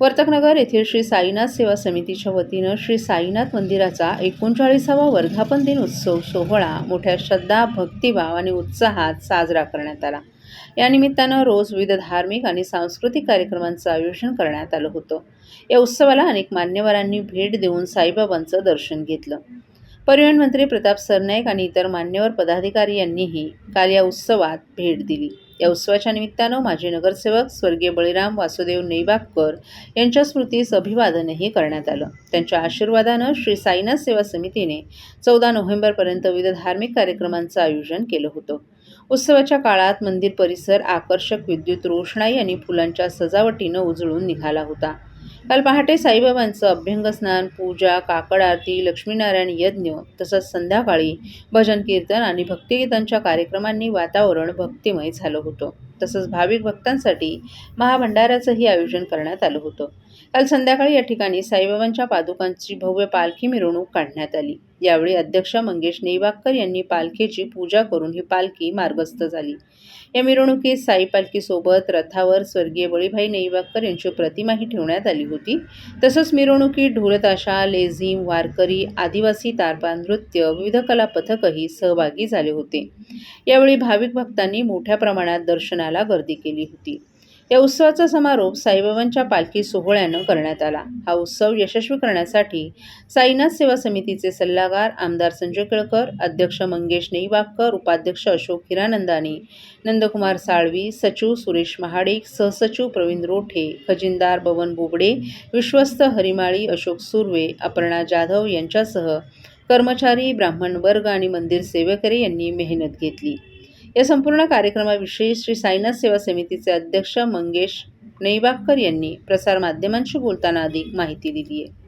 वर्तकनगर येथील श्री साईनाथ सेवा समितीच्या वतीनं श्री साईनाथ मंदिराचा एकोणचाळीसावा वर्धापन दिन उत्सव सोहळा मोठ्या श्रद्धा भक्तिभाव आणि उत्साहात साजरा करण्यात आला. या निमित्तानं रोज विविध धार्मिक आणि सांस्कृतिक कार्यक्रमांचं आयोजन करण्यात आलं होतं. या उत्सवाला अनेक मान्यवरांनी भेट देऊन साईबाबांचं दर्शन घेतलं. परिवहन मंत्री प्रताप सरनाईक आणि इतर मान्यवर पदाधिकारी यांनीही काल या उत्सवात भेट दिली. या उत्सवाच्या निमित्तानं माजी नगरसेवक स्वर्गीय बळीराम वासुदेव नैबागकर यांच्या स्मृतीस अभिवादनही करण्यात आलं. त्यांच्या आशीर्वादानं श्री साईनाथ सेवा समितीने चौदा नोव्हेंबरपर्यंत विविध धार्मिक कार्यक्रमांचं आयोजन केलं होतं. उत्सवाच्या काळात मंदिर परिसर आकर्षक विद्युत रोषणाई आणि फुलांच्या सजावटीनं उजळून निघाला होता. काल पहाटे साईबाबांचं अभ्यंगस्नान पूजा काकड आरती लक्ष्मीनारायण यज्ञ तसंच संध्याकाळी भजन कीर्तन आणि भक्तिगीतांच्या कार्यक्रमांनी वातावरण भक्तिमय झालं होतं. तसंच भाविक भक्तांसाठी महाभंडाऱ्याचंही आयोजन करण्यात आलं होतं. काल संध्याकाळी या ठिकाणी साईबाबांच्या पादुकांची भव्य पालखी मिरवणूक काढण्यात आली. यावेळी अध्यक्ष मंगेश नेवाकर यांनी पालखीची पूजा करून ही पालखी मार्गस्थ झाली. या मिरवणुकीत साई पालखीसोबत रथावर स्वर्गीय बळीभाई नेवाकर यांची प्रतिमाही ठेवण्यात आली होती. तसंच मिरवणुकीत ढोलताशा लेझिम वारकरी आदिवासी तारपा नृत्य विविध कला पथकही सहभागी झाले होते. यावेळी भाविक भक्तांनी मोठ्या प्रमाणात दर्शनाला गर्दी केली होती. या उत्सवाचा समारोप साईबाबांच्या पालखी सोहळ्यानं करण्यात आला. हा उत्सव यशस्वी करण्यासाठी साईनाथ सेवा समितीचे सल्लागार आमदार संजय केळकर अध्यक्ष मंगेश नेईवागकर उपाध्यक्ष अशोक हिरानंदानी नंदकुमार साळवी सचिव सुरेश महाडिक सहसचिव प्रवीण रोठे खजिनदार बवन बोबडे विश्वस्त हरिमाळी अशोक सुर्वे अपर्णा जाधव यांच्यासह कर्मचारी ब्राह्मण वर्ग आणि मंदिर सेवेकरी यांनी मेहनत घेतली. या संपूर्ण कार्यक्रमाविषयी श्री साईनाथ सेवा समितीचे अध्यक्ष मंगेश नैबागकर यांनी प्रसारमाध्यमांशी बोलताना अधिक माहिती दिली आहे.